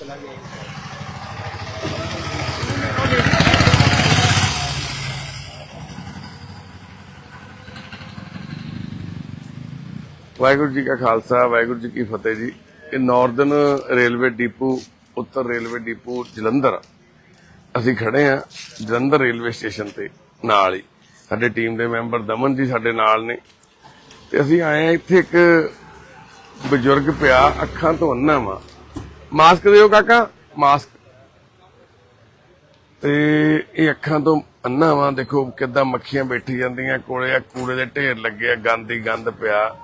ਚਲਾ ਗਿਆ ਵਾਹਿਗੁਰੂ ਜੀ ਕਾ ਖਾਲਸਾ, ਵਾਹਿਗੁਰੂ ਜੀ ਕੀ ਫਤਿਹ ਜੀ। ਇਹ ਨਾਰਦਰਨ ਰੇਲਵੇ ਡਿਪੂ, ਉੱਤਰ ਰੇਲਵੇ ਡਿਪੂ, ਜਲੰਧਰ। ਅਸੀਂ ਖੜੇ ਆ ਜਲੰਧਰ ਰੇਲਵੇ ਸਟੇਸ਼ਨ ਤੇ, ਨਾਲ ਹੀ। ਸਾਡੇ ਟੀਮ ਦੇ ਮੈਂਬਰ ਦਮਨ ਜੀ ਸਾਡੇ ਨਾਲ ਨੇ। ਤੇ ਅਸੀਂ ਆਏ ਆ ਇੱਥੇ ਇੱਕ ਬਜ਼ੁਰਗ ਪਿਆ, ਅੱਖਾਂ ਤੋਂ ਅੰਨਾ ਵਾ। ਮਾਸਕ ਦਿਓ ਕਾਕਾ, ਮਾਸਕ। ਤੇ ਇਹ ਅੱਖਾਂ ਤੋਂ ਅੰਨਾ ਵਾ ਦੇਖੋ ਕਿੱਦਾਂ ਮੱਖੀਆਂ ਬੈਠੀ ਜਾਂਦੀਆਂ, ਕੋਲੇ ਆ ਕੂੜੇ ਦੇ ਢੇਰ ਲੱਗੇ ਆ, ਗੰਦ ਹੀ ਗੰਦ ਪਿਆ।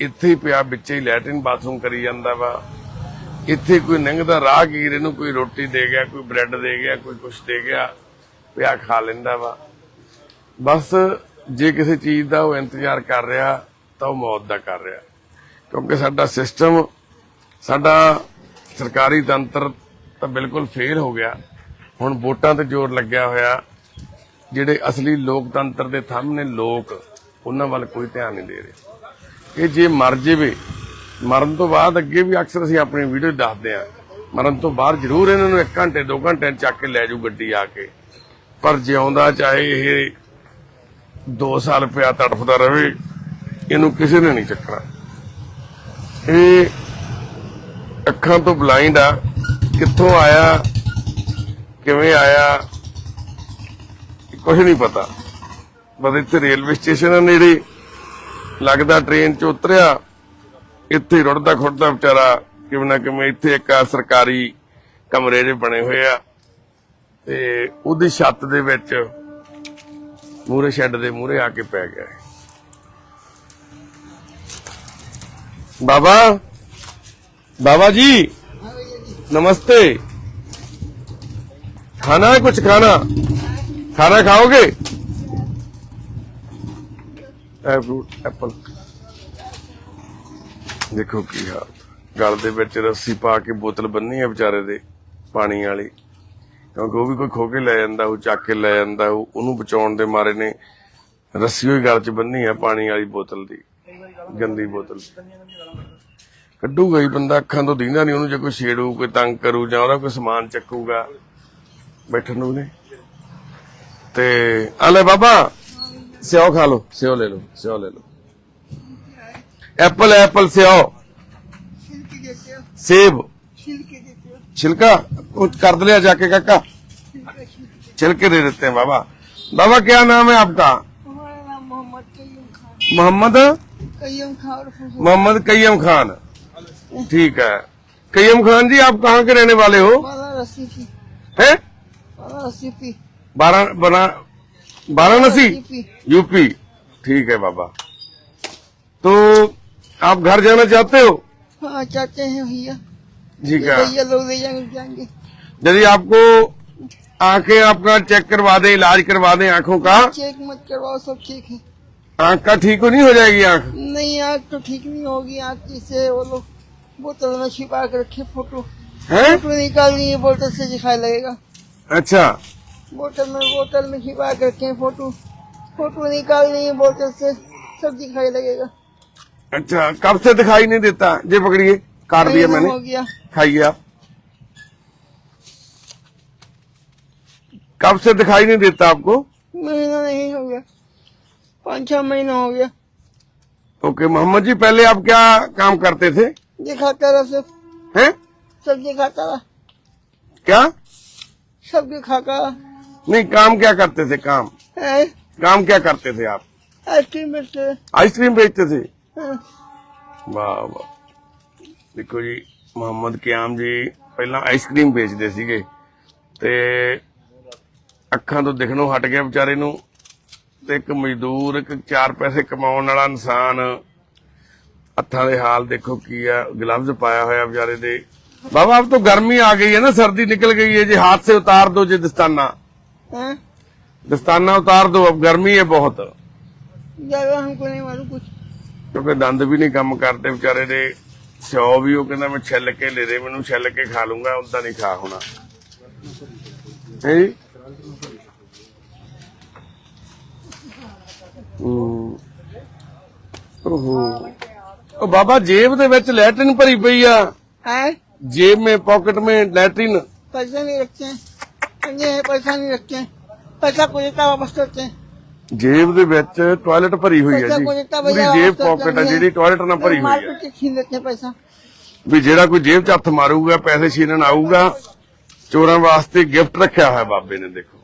ਇੱਥੇ ਹੀ ਪਿਆ, ਵਿੱਚੇ ਹੀ ਲੈਟਰਿਨ ਬਾਥਰੂਮ ਕਰੀ ਜਾਂਦਾ ਵਾ। ਇੱਥੇ ਕੋਈ ਲੰਘਦਾ ਰਾਹਗੀਰ, ਇਹਨੂੰ ਕੋਈ ਰੋਟੀ ਦੇ ਗਿਆ, ਕੋਈ ਬ੍ਰੈਡ ਦੇ ਗਿਆ, ਕੋਈ ਕੁਛ ਦੇ ਗਿਆ, ਪਿਆ ਖਾ ਲੈਂਦਾ ਵਾ। ਬਸ ਜੇ ਕਿਸੇ ਚੀਜ਼ ਦਾ ਉਹ ਇੰਤਜ਼ਾਰ ਕਰ ਰਿਹਾ, ਤਾਂ ਉਹ ਮੌਤ ਦਾ ਕਰ ਰਿਹਾ। ਕਿਉਂਕਿ ਸਾਡਾ ਸਿਸਟਮ ਸਾਡਾ ਸਰਕਾਰੀ ਤੰਤਰ ਤਾਂ ਬਿਲਕੁਲ ਫੇਲ ਹੋ ਗਿਆ। ਹੁਣ ਵੋਟਾਂ ਤੇ ਜ਼ੋਰ ਲੱਗਿਆ ਹੋਇਆ। ਜਿਹੜੇ ਅਸਲੀ ਲੋਕਤੰਤਰ ਦੇ ਥੰਮ ਨੇ ਲੋਕ, ਉਹਨਾਂ ਵੱਲ ਕੋਈ ਧਿਆਨ ਨਹੀਂ ਦੇ ਰਹੇ। ਇਹ ਜੇ ਮਰ ਜਾਵੇ, ਮਰਨ ਤੋਂ ਬਾਅਦ ਅੱਗੇ ਵੀ ਅਕਸਰ ਅਸੀਂ ਆਪਣੀ ਵੀਡੀਓ ਦੱਸਦੇ ਆ ਮਰਨ ਤੋਂ ਬਾਅਦ ਜ਼ਰੂਰ ਇਹਨਾਂ ਨੂੰ 1 ਘੰਟੇ 2 ਘੰਟੇ ਚੱਕ ਕੇ ਲੈ ਜਾਊ ਗੱਡੀ ਆ ਕੇ। ਪਰ ਜਿਉਂਦਾ ਚਾਹੇ ਇਹ 2 ਸਾਲ ਪਿਆ ਤੜਫਦਾ ਰਵੇ ਇਹਨੂੰ ਕਿਸੇ ਨੇ ਨਹੀਂ ਚੱਕਣਾ। ਇਹ ਅੱਖਾਂ ਤੋਂ ਬਲਾਈਂਡ ਆ। ਕਿੱਥੋਂ ਆਇਆ? ਕਿਵੇਂ ਆਇਆ? ਕੁਝ ਨਹੀਂ ਪਤਾ। ਬਸ ਇੱਥੇ ਰੇਲਵੇ ਸਟੇਸ਼ਨ ਆ ਨੇੜੇ। ਲੱਗਦਾ ਟ੍ਰੇਨ ਚ ਉਤਰਿਆ। ਇੱਥੇ ਰੁੜਦਾ ਖੁੜਦਾ ਵਿਚਾਰਾ ਕਿਵੇਂ ਨਾ ਕਿਵੇਂ ਇੱਥੇ ਇੱਕ ਸਰਕਾਰੀ ਕਮਰੇ ਦੇ ਬਣੇ ਹੋਏ ਆ। ਤੇ ਉਹਦੀ ਛੱਤ ਦੇ ਵਿੱਚ ਮੂਰੇ ਸ਼ੈੱਡ ਦੇ ਮੂਰੇ ਆ ਕੇ ਪੈ ਗਿਆ ਬਾਬਾ बाबा जी नमस्ते खाना है कुछ खाना खाना खाओगे फ्रूट एप्पल ਦੇਖੋ ਕੀ ਹਾਲ ਗਲ ਦੇ ਵਿੱਚ ਰੱਸੀ ਪਾ ਕੇ ਬੋਤਲ ਬੰਨੀ ਹੈ ਵਿਚਾਰੇ ਦੇ ਪਾਣੀ ਵਾਲੀ ਕਿਉਂਕਿ ਉਹ ਵੀ ਕੋਈ ਖੋ ਕੇ ਲੈ ਜਾਂਦਾ ਉਹ ਚੱਕ ਕੇ ਲੈ ਜਾਂਦਾ ਉਹ ਉਹਨੂੰ ਬਚਾਉਣ ਦੇ ਮਾਰੇ ਨੇ ਰੱਸੀ ਹੋਈ ਗਲ 'ਚ ਬੰਨੀ ਹੈ ਪਾਣੀ ਵਾਲੀ ਬੋਤਲ ਦੀ ਗੰਦੀ ਬੋਤਲ ਕੱਢੂਗਾ ਹੀ ਬੰਦਾ ਅੱਖਾਂ ਤੋਂ ਦੀਂਦਾ ਨਹੀਂ ਉਹਨੂੰ ਜੇ ਕੋਈ ਛੇੜੂ ਕੋਈ ਤੰਗ ਕਰੂ ਜਾਂ ਉਹਦਾ ਕੋਈ ਸਮਾਨ ਚੱਕੂਗਾ ਬੈਠਣ ਨੂੰ ਨੇ ਤੇ ਆ ਲੈ ਬਾਬਾ ਸਿਓ ਖਾ ਲਓ ਸਿਓ ਲੈ ਲਓ ਸਿਓ ਲੈ ਲਓ एप्पल एप्पल से आओ छिलके देते हो सेब छिलके देते हो छिलका कुछ कर दिया जाके काका छिलके छिलके छिलके दे देते हैं बाबा बाबा क्या नाम है आपका हमारा नाम मोहम्मद कय्यूम खान मोहम्मद कय्यूम खान और फुजूल मोहम्मद कय्यम खान ठीक है। कय्यम खान जी आप कहाँ के रहने वाले हो? हैं? वाला बारा बना वाराणसी? यूपी ठीक है बाबा। तो आप घर जाना चाहते हो? हाँ चाहते हैं भैया। ठीक है। भैया लोग ले जाएँगे जाएँगे। यदि आपको आँखें आपका चेक करवा दें इलाज करवा दें आँखों का। चेक मत करवाओ सब ठीक है। आँख का ठीक हो नहीं हो जाएगी आँख? नहीं आँख तो ठीक नहीं होगी आँख जिसे वो लोग बोतल में छिपा के रखे फ़ोटो। है? फ़ोटो निकालनी है बोतल से दिखाई लगेगा। अच्छा। बोतल में बोतल में छिपा के रखे फ़ोटो। फ़ोटो निकालनी है बोतल से सब दिखाई लगेगा। अच्छा कब से दिखाई नहीं देता? ये पकड़िए काट दिया मैंने हो गया। खाइए आप। कब से दिखाई नहीं देता आपको? महीना नहीं हो गया। पाँच छह महीना हो गया। ओके मोहम्मद जी पहले आप क्या काम करते थे? दिखाता रहा सब हैं सब दिखाता रहा क्या सब दिखाता रहा नहीं काम क्या करते थे काम है काम क्या करते थे आप आइसक्रीम बेचते हैं आइसक्रीम बेचते थे हाँ, ਵਾਹ ਵਾਹ ਦੇਖੋ ਜੀ ਮੁਹੰਮਦ ਕਿਆਮ ਜੀ ਪਹਿਲਾਂ ਆਈਸਕ੍ਰੀਮ ਵੇਚਦੇ ਸੀਗੇ ਤੇ ਅੱਖਾਂ ਤੋਂ ਦਿਖਣੋਂ ਹਟ ਗਿਆ ਵਿਚਾਰੇ ਨੂੰ ਤੇ ਇੱਕ ਮਜ਼ਦੂਰ ਇੱਕ ਚਾਰ ਪੈਸੇ ਕਮਾਉਣ ਵਾਲਾ ਇਨਸਾਨ ਹੱਥਾਂ ਦੇ ਹਾਲ ਦੇਖੋ ਕੀ ਆ ਗਲਵਜ਼ ਪਾਇਆ ਹੋਇਆ ਵਿਚਾਰੇ ਦੇ ਬਾਬਾ अब तो गर्मी आ गई है ना सर्दी निकल गई है जी हाथ से उतार दो जी दस्ताना हाँ? दस्ताना उतार दो अब गर्मी है बहुत ज्यादा हमको नहीं मालूम कुछ ਕਿਉਂਕਿ ਦੰਦ ਵੀ ਨਹੀਂ ਕੰਮ ਕਰਦੇ ਵਿਚਾਰੇ ਦੇ ਸਿਓ ਵੀ ਉਹ ਕਹਿੰਦਾ ਮੈਂ ਛਿੱਲ ਕੇ ਲੈ ਦੇ ਮੈਨੂੰ ਛਿੱਲ ਕੇ ਖਾ ਲੂੰਗਾ ਉਦਾਂ ਨਹੀਂ ਖਾ ਹੋਣਾ ਹੈ ਜੀ ਹੂੰ। ਓਹੋ ਉਹ ਬਾਬਾ ਜੇਬ ਦੇ ਵਿੱਚ ਲੈਟਰਨ ਭਰੀ ਪਈ ਆ। है जेब में पॉकेट में लैट्रिन पैसे नहीं रखे हैं ये पैसा नहीं रखे हैं। पैसा को देता ਜੇਬ ਦੇ ਵਿੱਚ ਟਾਇਲਟ ਭਰੀ ਹੋਈ ਹੈ पैसा जी ਜੇਬ ਪਾਕਟ ਹੈ। ਜਿਹੜੀ ਟਾਇਲਟ ਨਾਲ ਭਰੀ ਹੋਈ ਹੈ। मारपीट के छीन लेते हैं ਵੀ ਜਿਹੜਾ ਕੋਈ ਜੇਬ 'ਚ ਹੱਥ ਮਾਰੂਗਾ ਪੈਸੇ ਛੀਨਣ ਆਊਗਾ ਚੋਰਾਂ ਵਾਸਤੇ ਗਿਫਟ ਰੱਖਿਆ ਹੋਇਆ ਬਾਬੇ ਨੇ ਦੇਖੋ।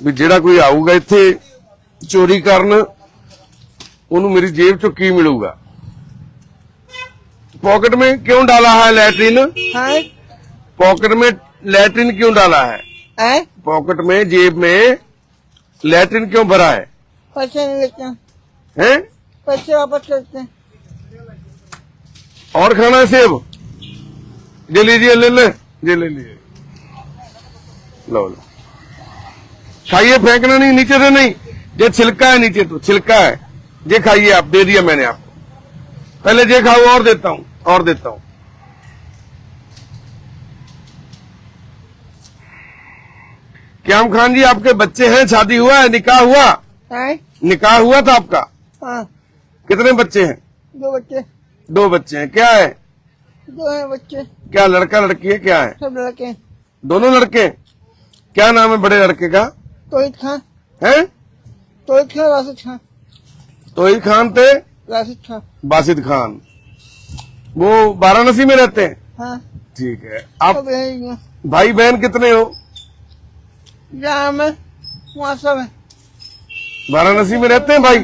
ਵੀ ਜਿਹੜਾ ਕੋਈ ਆਊਗਾ ਇੱਥੇ ਚੋਰੀ ਕਰਨ ਉਹਨੂੰ ਮੇਰੀ ਜੇਬ 'ਚੋਂ ਕੀ ਮਿਲੂਗਾ? पॉकेट में क्यों डाला है लैट्रिन? है। पॉकेट में लैट्रिन क्यों डाला है? है। पॉकेट में जेब में लैट्रिन क्यों भरा है? पैसे नहीं लेते हैं। हैं? पैसे वापस करते हैं। और खाना है सेब? ये लीजिए ले ले ये ले लीजिए। लो लो। खाइए फेंकना नहीं नीचे से नहीं। ये छिलका है नीचे तो छिलका है। ये खाइए आप दे दिया मैंने आपको। पहले ये खाओ और देता हूँ। और देता हूँ। क्याम खान जी आपके बच्चे हैं शादी हुआ है निकाह हुआ? है? निकाह हुआ था आपका? हाँ। कितने बच्चे हैं? दो बच्चे। दो बच्चे हैं। क्या है? दो हैं बच्चे। क्या लड़का लड़की है? क्या है? सब लड़के दोनों लड़के क्या नाम है बड़े लड़के का? तोहिद खान। है? तोहिद खान राशिद खान। तोहिद खान थे? राशिद खान। बासिद खान। वो वाराणसी में रहते हैं। हाँ। ठीक है। आप। भाई बहन कितने हो? जहाँ में वहाँ सब है। वाराणसी में रहते हैं भाई?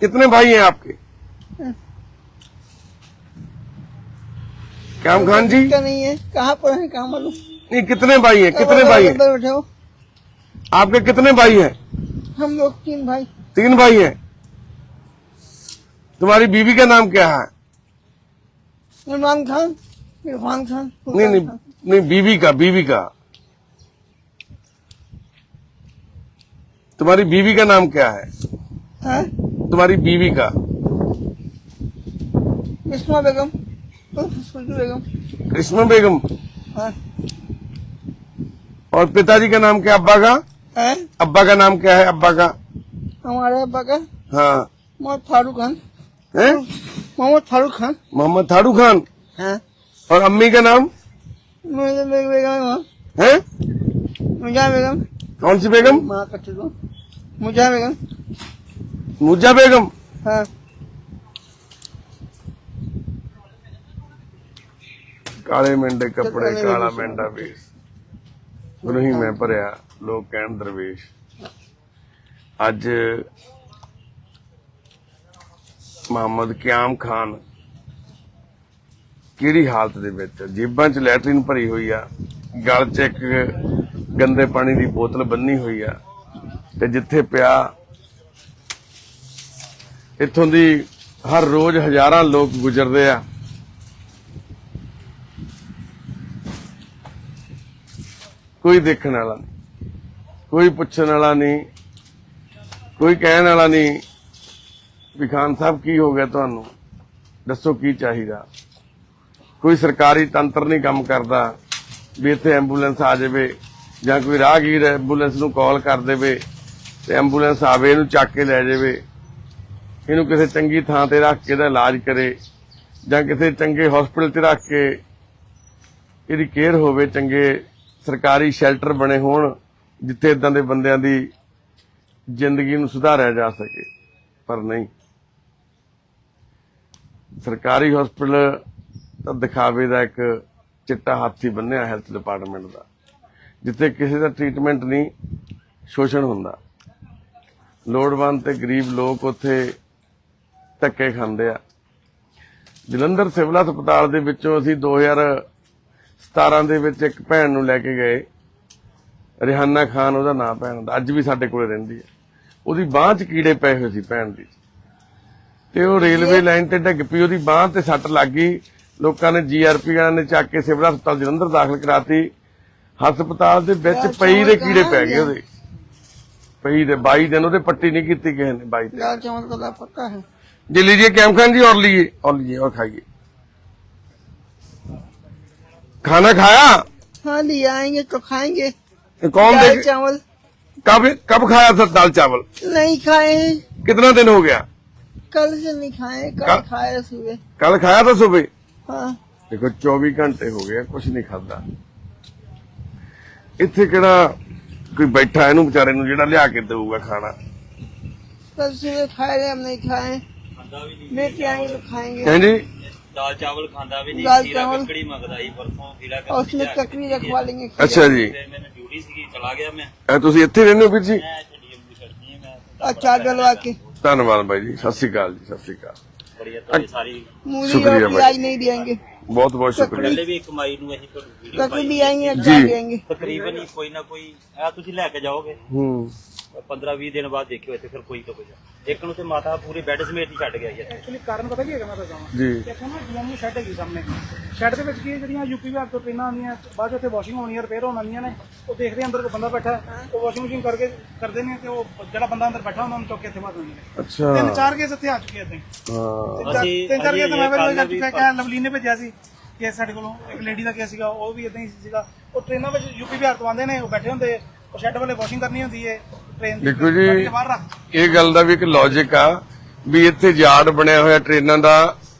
कितने भाई हैं आपके? क्याम खान जी? क्या नहीं है? कहाँ पर है? कहाँ मालूम? नहीं कितने भाई हैं? कितने भाई हैं? बैठे हो? आपके कितने भाई हैं? हम लोग तीन भाई। तीन भाई हैं। तुम्हारी बीवी का नाम क्या है? इमरान खान इरफान खान नहीं नहीं नहीं बीवी का बीवी का तुम्हारी बीवी का नाम क्या है? है? तुम्हारी बीवी का इस्मा बेगम उर्फ़ बेगम। करिश्मा बेगम। हाँ। और पिताजी का नाम क्या अब्बा का? है? अब्बा का नाम क्या है? अब्बा का। हमारे अब्बा का? हाँ। फारूक खान। है मोहम्मद फारूक खान मोहम्मद थारू खान हाँ और अम्मी का नाम मेरे मेरे बेगम है है मुजा बेगम कौन सी बेगम माँ का चलो मुजा बेगम मुज्जा बेगम हाँ ਕਾਲੇ ਮੈਂਡੇ ਕੱਪੜੇ ਕਾਲੇ ਕਾਲਾ ਵੇਸ਼। ਮੈਂਡਾ ਵੇਸ਼ ਨਹੀਂ ਮੈਂ ਭਰਿਆ ਲੋਕ ਕਹਿਣ ਦਰਵੇਸ਼ ਅੱਜ ਮੁਹੰਮਦ ਕਿਆਮ ਖਾਨ ਕਿਹੜੀ ਹਾਲਤ ਦੇ ਵਿੱਚ ਜੇਬਾਂ 'ਚ ਲੈਟਰਿਨ ਭਰੀ ਹੋਈ ਆ, ਗਲ 'ਚ ਇੱਕ ਗੰਦੇ ਪਾਣੀ ਦੀ ਬੋਤਲ ਬੰਨੀ ਹੋਈ ਆ, ਤੇ ਜਿੱਥੇ ਪਿਆ ਇੱਥੋਂ ਦੀ ਹਰ ਰੋਜ਼ ਹਜ਼ਾਰਾਂ ਲੋਕ ਗੁਜ਼ਰਦੇ ਆ। ਕੋਈ ਦੇਖਣ ਵਾਲਾ ਨਹੀਂ, ਕੋਈ ਪੁੱਛਣ ਵਾਲਾ ਨਹੀਂ, ਕੋਈ ਕਹਿਣ ਵਾਲਾ ਨਹੀਂ ਵੀ ਖਾਨ ਸਾਹਿਬ ਕੀ ਹੋ ਗਿਆ ਤੁਹਾਨੂੰ? ਦੱਸੋ ਕੀ ਚਾਹੀਦਾ? ਕੋਈ ਸਰਕਾਰੀ ਤੰਤਰ ਨਹੀਂ ਕੰਮ ਕਰਦਾ ਵੀ ਇੱਥੇ ਐਂਬੂਲੈਂਸ ਆ ਜਾਵੇ ਜਾਂ ਕੋਈ ਰਾਹਗੀਰ ਐਂਬੂਲੈਂਸ ਨੂੰ ਕਾਲ ਕਰ ਦੇਵੇ ਤੇ ਐਂਬੂਲੈਂਸ ਆਵੇ, ਇਹਨੂੰ ਚੱਕ ਕੇ ਲੈ ਜਾਵੇ। ਇਹਨੂੰ ਕਿਸੇ ਚੰਗੀ ਥਾਂ ਤੇ ਰੱਖ ਕੇ ਇਹਦਾ ਇਲਾਜ ਕਰੇ ਜਾਂ ਕਿਸੇ ਚੰਗੇ ਹਸਪੀਟਲ 'ਚ ਰੱਖ ਕੇ ਇਹਦੀ ਕੇਅਰ ਹੋਵੇ, ਚੰਗੇ ਸਰਕਾਰੀ ਸ਼ੈਲਟਰ ਬਣੇ ਹੋਣ, ਜਿੱਥੇ ਇਦਾਂ ਦੇ ਬੰਦਿਆਂ ਦੀ ਜ਼ਿੰਦਗੀ ਨੂੰ ਸੁਧਾਰਿਆ ਜਾ ਸਕੇ। ਪਰ ਨਹੀਂ। ਸਰਕਾਰੀ ਹਸਪੀਟਲ ਤਾਂ ਦਿਖਾਵੇ ਦਾ ਇੱਕ ਚਿੱਟਾ ਹਾਥੀ ਬੰਨਿਆ ਹੈਲਥ ਡਿਪਾਰਟਮੈਂਟ ਦਾ, ਜਿੱਥੇ ਕਿਸੇ ਦਾ ਟ੍ਰੀਟਮੈਂਟ ਨਹੀਂ, ਸ਼ੋਸ਼ਣ ਹੁੰਦਾ। ਲੋੜਵੰਦ ਤੇ ਗਰੀਬ ਲੋਕ ਉੱਥੇ ਧੱਕੇ ਖਾਂਦੇ ਆ। ਜਲੰਧਰ ਸਿਵਲ ਹਸਪਤਾਲ ਦੇ ਵਿੱਚੋਂ ਅਸੀਂ 2017 ਦੇ ਵਿੱਚ ਇੱਕ ਭੈਣ ਨੂੰ ਲੈ ਕੇ ਗਏ। ਰਿਹਾਨਾ ਖਾਨ ਉਹਦਾ ਨਾਮ ਭੈਣ ਦਾ, ਅੱਜ ਵੀ ਸਾਡੇ ਕੋਲੇ ਰਹਿੰਦੀ ਹੈ ਉਹਦੀ ਬਾਹ 'ਚ ਕੀੜੇ ਪਏ ਹੋਏ ਸੀ ਭੈਣ ਦੀ। ਤੇ ਉਹ ਰੇਲਵੇ ਲਾਈਨ ਤੇ ਡਿੱਗ ਪਈ ਉਹਦੀ ਬਾਹ ਤੇ ਸੱਟ ਲੱਗ ਗਈ ਲੋਕਾਂ ਨੇ ਜੀਆਰਪੀ ਵਾਲਿਆਂ ਨੇ ਚੱਕ ਕੇ ਸਿਵਲ ਹਸਪਤਾਲ ਜਲੰਧਰ ਦਾਖਲ ਕਰਾਤੀ ਹਸਪਤਾਲ ਦੇ ਵਿੱਚ ਪਈ ਦੇ ਕੀੜੇ ਪੈ ਗਏ ਉਹਦੇ ਪਈ ਦੇ 22 ਦਿਨ ਉਹਦੇ ਪੱਟੀ ਨਹੀਂ ਕੀਤੀ ਕਿਸੇ ਨੇ 22 ਦਿਨ लाल चावल का लापता है जी लीजिए कैम खान जी और लीजिए और लीजिए और खाइए खाना खाया हाँ ले आएंगे तो खाएंगे ये कौन दाल देख चावल कब कब खाया था दाल चावल नहीं खाए हैं कितना दिन हो गया कल से नहीं खाए कल कल- खाए सुबह कल खाया था सुबह हाँ ਦੇਖੋ 24 ਘੰਟੇ ਹੋ ਗਏ ਕੁਝ ਨਹੀਂ ਖਾਦਾ ਇੱਥੇ ਕਿਹੜਾ ਕੋਈ ਬੈਠਾ ਇਹਨੂੰ ਵਿਚਾਰੇ ਨੂੰ ਜਿਹੜਾ ਲਿਆ ਕੇ ਦੇਊਗਾ ਖਾਣਾ कल सुबह खाए रहे हम नहीं खाए ਖਾਂਦਾ ਵੀ ਨਹੀਂ लेके आएंगे तो खाएंगे ਹਾਂਜੀ ਦਾਲ ਚਾਵਲ ਖਾਂਦਾ ਵੀ ਨਹੀਂ ਦਾਲ ਖੀਰਾ ਚਾਵਲ। ਕੱਕੜੀ ਮੰਗਦਾ ਸੀ ਪਰਸੋਂ ਖੀਰਾ और उसमें ककड़ी रखवा लेंगे खीरा। ਅੱਛਾ ਜੀ ਫਿਰ ਮੈਨੂੰ ਡਿਊਟੀ ਸੀਗੀ ਚਲਾ ਗਿਆ ਮੈਂ ਇਹ ਤੁਸੀਂ ਇੱਥੇ ਰਹਿੰਦੇ ਹੋ ਵੀਰ ਜੀ ਮੈਂ ਛੱਡੀ ਅੰਬੂ ਛੱਡਣੀ ਮੈਂ अचार डलवा के ਧੰਨਵਾਦ ਬਾਈ ਜੀ ਸਤਿ ਸ਼੍ਰੀ ਅਕਾਲ ਜੀ ਸਤਿ ਸ਼੍ਰੀ ਅਕਾਲ ਬੜੀ ਤੁਹਾਡੀ ਸਾਰੀ मूली शुक्रिया और भाई। प्याज नहीं देंगे ਬਹੁਤ ਬਹੁਤ ਸ਼ੁਕਰੀਆ ਪਹਿਲੇ ਵੀ ਇੱਕ ਮਾਈ ਨੂੰ ਅਸੀਂ ਤੁਹਾਨੂੰ ਵੀਡੀਓ ककड़ी भी ਪਾਈ आएंगे अचार जी। देंगे ਤਕਰੀਬਨ ਹੀ ਕੋਈ ਨਾ ਕੋਈ ਆ ਤੁਸੀਂ ਲੈ ਕੇ ਜਾਓਗੇ ਹੂੰ 15 20 ਦਿਨ ਬਾਅਦ ਦੇਖਿਓ ਇੱਥੇ ਫਿਰ ਕੋਈ ਤਾਂ ਕੋਈ ਇੱਕ ਨੂੰ ਤੇ ਮਾਤਾ ਪੂਰੀ ਬੈੱਡ ਸਮੇਤ ਹੀ ਛੱਡ ਗਿਆ ਜੀ ਇੱਥੇ। ਐਕਚੁਅਲੀ ਕਾਰਨ ਪਤਾ ਕੀ ਹੈਗਾ ਮੈਂ ਦੱਸਾਂ ਜੀ। ਦੇਖੋ ਨਾ ਡੀਐਮਯੂ ਸ਼ੈਡ ਹੈਗੀ ਸਾਹਮਣੇ। ਸ਼ੈਡ ਦੇ ਵਿੱਚ ਕੀ ਹੈ, ਜਿਹੜੀਆਂ ਯੂਪੀ ਵਿਭਾਗ ਤੋਂ ਟ੍ਰੇਨਾਂ ਆਉਂਦੀਆਂ ਬਾਅਦ 'ਚ ਉੱਥੇ ਵਾਸ਼ਿੰਗ ਹੋਣੀ ਹੈ ਰਿਪੇਅਰ ਹੋਣ ਆਉਂਦੀਆਂ ਨੇ ਉਹ ਦੇਖਦੇ ਆ ਅੰਦਰ ਕੋਈ ਬੰਦਾ ਬੈਠਾ ਹੈ, ਉਹ ਵਾਸ਼ਿੰਗ ਮਸ਼ੀਨ ਕਰਕੇ ਕਰਦੇ ਨੇ ਤੇ ਉਹ ਜਿਹੜਾ ਬੰਦਾ ਅੰਦਰ ਬੈਠਾ ਉਹਨਾਂ ਨੂੰ ਚੁੱਕ ਕੇ ਇੱਥੇ ਮਾਰ ਦਿੰਦੇ ਨੇ। ਅੱਛਾ। ਤਿੰਨ ਚਾਰ ਕੇਸ ਇੱਥੇ ਆ ਚੁੱਕੇ ਏਦਾਂ ਹੀ। ਹਾਂ ਅਸੀਂ- ਤਿੰਨ ਚਾਰ ਅਸੀਂ ਕੇਸ ਮੈਂ ਇਹ ਕੱਲ੍ਹ ਜਾ ਵੀ ਚੁੱਕਾ ਕਿ ਲਵਲੀ ਨੇ ਭੇਜਿਆ ਸੀ ਕੇਸ ਸਾਡੇ ਕੋਲੋਂ ਇੱਕ ਲੇਡੀ ਦਾ ਕੇਸ ਸੀਗਾ ਉਹ ਵੀ ਇਦਾਂ ਹੀ ਸੀਗਾ। ਉਹ ਟ੍ਰੇਨਾਂ ਵਿੱਚ ਯੂਪੀ ਬਿਹਾਰ ਤੋਂ ਆਉਂਦੇ ਨੇ ਉਹ ਬੈਠੇ ਹੁੰਦੇ ਉਹ ਸ਼ੈਡ ਵਾਲੇ ਵਾਸ਼ਿੰਗ ਕਰਨੀ ਹੁੰਦੀ ਹੈ ਦੇਖੋ ਜੀ ਇਹ ਗੱਲ ਦਾ ਵੀ ਇੱਕ ਲੌਜੀਕ ਆ ਵੀ ਇੱਥੇ ਯਾਰਡ ਬਣਿਆ ਹੋਇਆ ਟ੍ਰੇਨਾਂ ਦਾ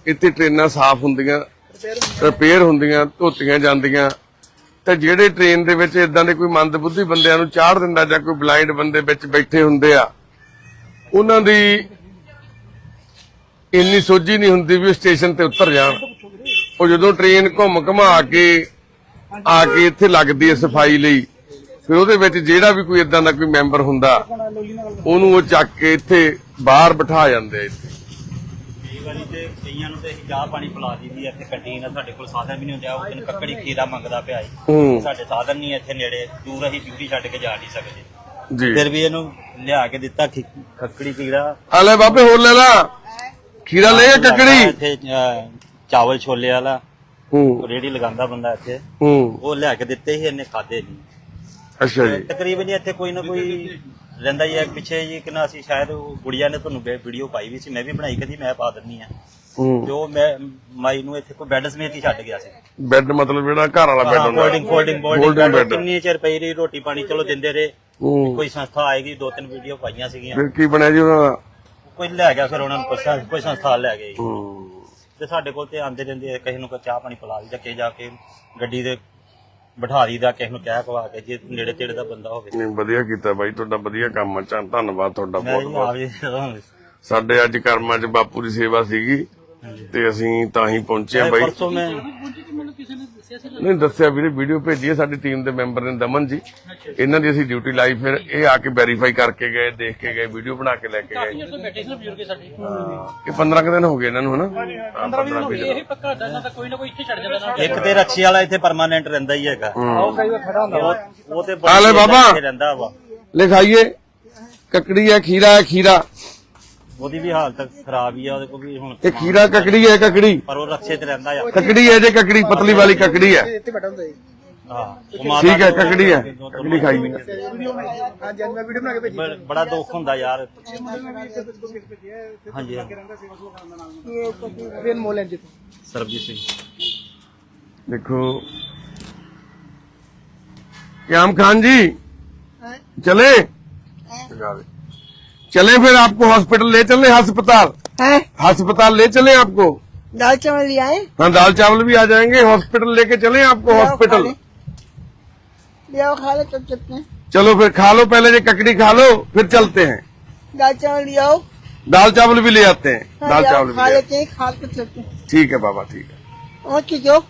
ਇੱਥੇ ਟ੍ਰੇਨਾਂ ਸਾਫ਼ ਹੁੰਦੀਆਂ ਰਿਪੇਅਰ ਹੁੰਦੀਆਂ। ਧੋਤੀਆਂ ਜਾਂਦੀਆਂ। ਤੇ ਜਿਹੜੇ ਟ੍ਰੇਨ ਦੇ ਵਿੱਚ ਇਦਾਂ ਦੇ ਕੋਈ ਮੰਦਬੁੱਧੀ ਬੰਦਿਆਂ ਨੂੰ ਚਾੜ ਦਿੰਦਾ ਜਾਂ ਕੋਈ ਬਲਾਈਂਡ ਬੰਦੇ ਵਿੱਚ ਬੈਠੇ ਹੁੰਦੇ ਆ ਉਹਨਾਂ ਦੀ ਇੰਨੀ ਸੋਝੀ ਨਹੀਂ ਹੁੰਦੀ ਵੀ ਸਟੇਸ਼ਨ ਤੇ ਉਤਰ ਜਾਣ। ਉਹ ਜਦੋਂ ਟ੍ਰੇਨ ਘੁੰਮ ਘਮਾ ਕੇ ਆ ਕੇ ਇੱਥੇ ਲੱਗਦੀ ਹੈ ਸਫ਼ਾਈ ਲਈ। ਫਿਰ ਉਹਦੇ ਵਿੱਚ ਜਿਹੜਾ ਵੀ ਕੋਈ ਇਦਾਂ ਦਾ ਕੋਈ ਮੈਂਬਰ ਹੁੰਦਾ ਉਹਨੂੰ ਉਹ ਚੱਕ ਕੇ ਇੱਥੇ ਬਾਹਰ ਬਿਠਾ ਜਾਂਦੇ ਆ ਇੱਥੇ। ਕਈ ਵਾਰੀ ਤੇ ਕਈਆਂ ਨੂੰ ਤੇ ਅਸੀਂ ਚਾਹ ਪਾਣੀ ਪਿਲਾ ਆ ਇੱਥੇ ਕੰਟੀਨ ਆ ਸਾਡੇ ਕੋਲ ਸਾਧਨ ਵੀ ਨਹੀਂ ਹੁੰਦੇ ਆ ਉਹ ਦਿਨ ਕੱਕੜੀ ਖੀਰਾ ਮੰਗਦਾ ਪਿਆ ਸੀ ਹੂੰ। ਸਾਡੇ ਸਾਧਨ ਨਹੀਂ ਇੱਥੇ ਨੇੜੇ ਦੂਰ ਅਸੀਂ ਡਿਊਟੀ ਛੱਡ ਕੇ ਜਾ ਨਹੀਂ ਸਕਦੇ। ਜੀ। ਫਿਰ ਵੀ ਇਹਨੂੰ ਲਿਆ ਕੇ ਦਿੱਤਾ ਖੱਕੜੀ ਖੀਰਾ। ਆ ਲੈ ਬਾਬੇ ਹੋਰ ਲੈ ਲਾ। ਖੀਰਾ ਲੈ ਕੱਕੜੀ? ਇੱਥੇ ਚਾਵਲ ਛੋਲੇ ਵਾਲਾ। ਹੂੰ। ਰੇੜੀ ਲਗਾਉਂਦਾ ਬੰਦਾ ਇੱਥੇ। ਹੂੰ। ਉਹ ਲਿਆ ਕੇ ਦਿੱਤੇ ਸੀ ਇਹਨੇ ਖਾਦੇ ਨਹੀਂ। ਅੱਛਾ ਜੀ। ਤਕਰੀਬਨ ਹੀ ਇੱਥੇ ਕੋਈ ਨਾ ਕੋਈ ਰਹਿੰਦਾ ਹੀ ਹੈ ਪਿੱਛੇ ਜੀ ਕਿ ਨਾ ਅਸੀਂ ਸ਼ਾਇਦ ਉਹ ਗੁੜੀਆ ਨੇ ਤੁਹਾਨੂੰ ਵੀਡੀਓ ਪਾਈ ਵੀ ਸੀ ਮੈਂ ਵੀ ਬਣਾਈ ਕਦੀ ਮੈਂ ਪਾ ਦਿੰਨੀ ਆ। ਹੂੰ। ਜੋ ਮੈਂ ਮਾਈ ਨੂੰ ਇੱਥੇ ਕੋਈ ਬੈੱਡ ਸਮੇਤ ਹੀ ਛੱਡ ਗਿਆ ਸੀ। ਬੈੱਡ ਮਤਲਬ ਜਿਹੜਾ ਘਰ ਵਾਲਾ ਬੈੱਡ ਹੁੰਦਾ। Folding folding Folding bed। ਕਿੰਨੀ ਚਿਰ ਪਈ ਰਹੀ ਰੋਟੀ ਪਾਣੀ ਚਲੋ ਦਿੰਦੇ ਰਹੇ। ਹੂੰ। ਕੋਈ ਸੰਸਥਾ ਆਏਗੀ ਦੋ ਤਿੰਨ ਵੀਡੀਓ ਪਾਈਆਂ ਸੀਗੀਆਂ। ਫਿਰ ਕੀ ਬਣਿਆ ਜੀ ਉਹਨਾਂ ਦਾ? ਕੋਈ ਲੈ ਗਿਆ ਫਿਰ ਉਹਨਾਂ ਨੂੰ ਪੁੱਛਿਆ ਕੋਈ ਸੰਸਥਾ ਲੈ ਗਈ ਹੂੰ। ਤੇ ਸਾਡੇ ਕੋਲ ਤੇ ਆਂਦੇ ਰਹਿੰਦੇ ਆ, ਕਿਸੇ ਨੂੰ ਕੋਈ ਚਾਹ ਪਾਣੀ ਪਿਲਾ ਦੀ ਕੇ ਜਾ ਕੇ ਗੱਡੀ ਦੇ ਬਿਠਾ ਦੀਦਾ ਕਿਸੇ ਨੂੰ ਕਹਿ ਕਵਾ ਕੇ ਜੇ ਨੇੜੇ ਤੇੜੇ ਦਾ ਬੰਦਾ ਹੋਵੇ। ਨਹੀਂ ਵਧੀਆ ਕੀਤਾ ਬਾਈ ਤੁਹਾਡਾ ਵਧੀਆ ਕੰਮ ਆ ਚਾ ਧੰਨਵਾਦ ਤੁਹਾਡਾ ਮੈਂ ਬਹੁਤ ਬਹੁਤ। ਜੀ ਸਾਡੇ ਅੱਜ ਕਰਮਾਂ 'ਚ ਬਾਪੂ ਦੀ ਸੇਵਾ ਸੀਗੀ ਤੇ ਅਸੀਂ ਤਾਂ ਹੀ ਪਹੁੰਚੇ ਆ ਬਾਈ। ਪਰਸੋਂ ਮੈਂ ਨਹੀਂ ਦੱਸਿਆ ਵੀਰੇ ਵੀਡੀਓ ਭੇਜੀ ਹੈ ਸਾਡੀ ਟੀਮ ਦੇ ਮੈਂਬਰ ਨੇ ਦਮਨ ਜੀ। ਇਹਨਾਂ ਦੀ ਅਸੀਂ ਡਿਊਟੀ ਲਾਈ ਫਿਰ ਇਹ ਆ ਕੇ ਵੈਰੀਫਾਈ ਕਰਕੇ ਗਏ ਦੇਖ ਕੇ ਗਏ ਵੀਡੀਓ ਬਣਾ ਕੇ ਲੈ ਕੇ ਗਏ। ਬੈਠੇ ਸੀ ਬਜ਼ੁਰਗ ਸਾਡੇ। ਇਹ 15 ਕੁ ਦਿਨ ਹੋ ਗਏ ਇਹਨਾਂ ਨੂੰ ਹਨਾ? 15 ਦਿਨ ਹੋ ਗਏ। ਇਹ ਪੱਕਾ ਦਾ ਤਾਂ ਕੋਈ ਨਾ ਕੋਈ ਇੱਥੇ ਛੱਡ ਜਾਂਦਾ ਨਾ ਇੱਕ ਤੇ ਰਕਸ਼ੇ ਵਾਲਾ ਇੱਥੇ ਪਰਮਾਨੈਂਟ ਰਹਿੰਦਾ ਹੀ ਹੈਗਾ। ਉਹ ਕਈ ਵਾਰ ਖੜਾ ਹੁੰਦਾ ਉਹ ਉਹ ਤੇ ਬਾਬਾ। ਇੱਥੇ ਰਹਿੰਦਾ ਵਾ। ਲਿਖਾਈਏ ਕੱਕੜੀ ਹੈ ਖੀਰਾ ਹੈ ਖੀਰਾ। ਉਹਦੀ ਵੀ ਹਾਲਤ ਖਰਾਬ ਹੀ ਆ ਉਹਦੇ ਕੋਲ ਵੀ ਹੁਣ ਇਹ ਖੀਰਾ ਕਕੜੀ ਹੈ ਕਕੜੀ। ਪਰ ਉਹ ਰੱਖੇ ਤੇ ਰਹਿੰਦਾ ਆ। ਕਕੜੀ ਹੈ ਜੇ ਕਕੜੀ ਪਤਲੀ ਵਾਲੀ ਕਕੜੀ ਹੈ। ਇੱਥੇ ਬੈਠਾ ਹੁੰਦਾ ਜੀ। ਹਾਂ ਠੀਕ ਹੈ ਕਕੜੀ ਹੈ। ਕਕੜੀ ਖਾਈ ਵੀ ਬੜਾ ਦੁੱਖ ਹੁੰਦਾ ਯਾਰ। ਹਾਂਜੀ ਫਿਰ ਸਰਬਜੀਤ ਸਿੰਘ। ਦੇਖੋ। ਕਿਆਮ ਖਾਨ ਜੀ ਚਲੇ? ਚਲੇ चले फिर आपको हॉस्पिटल ले चले अस्पताल। हैं? अस्पताल ले चले आपको। दाल चावल ले आए? हाँ दाल चावल भी आ जाएँगे हॉस्पिटल लेके चले आपको हॉस्पिटल। खा ले। ले आओ खा ले तब चलते हैं चलो फिर खा लो पहले ये ककड़ी खा लो फिर चलते हैं। दाल चावल ले आओ। दाल चावल भी ले आते हैं। हाँ, दाल चावल भी खा लेते हैं खा के चलते हैं। ठीक है बाबा ठीक है। और खींचो।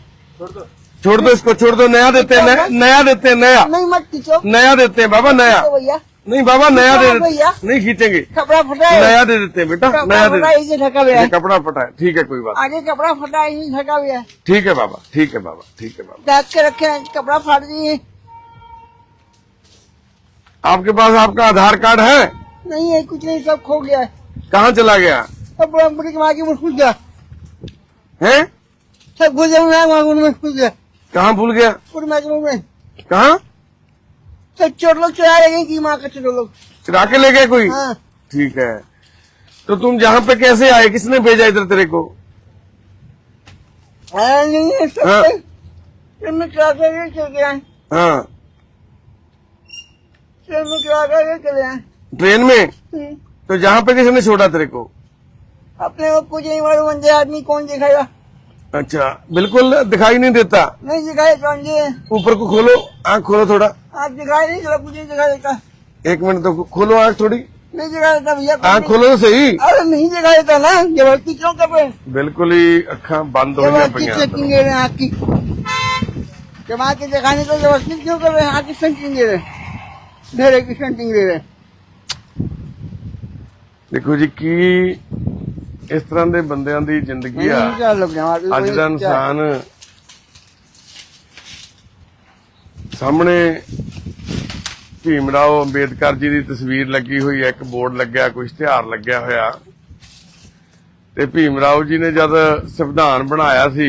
छोड़ दो। इसको छोड़ दो नया देते हैं नया, नया देते हैं नया। नहीं मत खींचो। नया देते हैं बाबा नया। भैया। नहीं बाबा नया दे देते नहीं खींचेंगे। कपड़ा फटा है। नया दे देते हैं बेटा नया दे देते ढका हुआ है। कपड़ा फटा है ठीक है कोई बात आगे कपड़ा फटा है ढका हुआ है। ठीक है बाबा ठीक है बाबा ठीक है बाबा। ढक के रखे कपड़ा फाड़ दिए। आपके पास आपका आधार कार्ड है? नहीं है कुछ नहीं सब खो गया है। कहाँ चला गया? घुस गया। है? सब घुस गया। कहाँ भूल गया? कहाँ? चोर लोग चुरा रहे की माँ का चोर लोग। चुरा के ले गए कोई? हाँ। ठीक है। तो तुम जहाँ पे कैसे आए? किसने भेजा इधर तेरे को? हाँ, नहीं है सब हाँ। फिर मैं चुरा कर चल गया। हाँ। फिर मैं चुरा कर चले आए ट्रेन में? हम्म। तो जहाँ पे किसने छोड़ा तेरे को? अपने को कुछ नहीं मालूम आदमी कौन दिखाएगा? अच्छा बिल्कुल दिखाई नहीं देता। नहीं दिखाई जी? ऊपर को खोलो आँख खोलो थोड़ा। आँख दिखाई नहीं थोड़ा कुछ दिखाई देता। एक मिनट तो खोलो आँख थोड़ी। नहीं दिखाई देता भैया आँख खोलो तो सही। अरे नहीं दिखाई देता ना जबरती क्यों कर? बिल्कुल ही अखा बंद हो चेकिंग दे रहे आँख की जब आके दिखाने तो क्यों कर रहे आँख की सेंटिंग दे रहे ढेरे की सेंटिंग दे रहे देखो जी की ਇਸ ਤਰ੍ਹਾਂ ਦੇ ਬੰਦਿਆਂ ਦੀ ਜ਼ਿੰਦਗੀ ਆ। ਅੱਜ ਦਾ ਇਨਸਾਨ ਸਾਹਮਣੇ ਭੀਮਰਾਓ ਅੰਬੇਦਕਰ ਜੀ ਦੀ ਤਸਵੀਰ ਲੱਗੀ ਹੋਈ ਹੈ ਇੱਕ ਬੋਰਡ ਲੱਗਿਆ ਕੋਈ ਇਸ਼ਤਿਹਾਰ ਲੱਗਿਆ ਹੋਇਆ। ਤੇ ਭੀਮਰਾਓ ਜੀ ਨੇ ਜਦ ਸੰਵਿਧਾਨ ਬਣਾਇਆ ਸੀ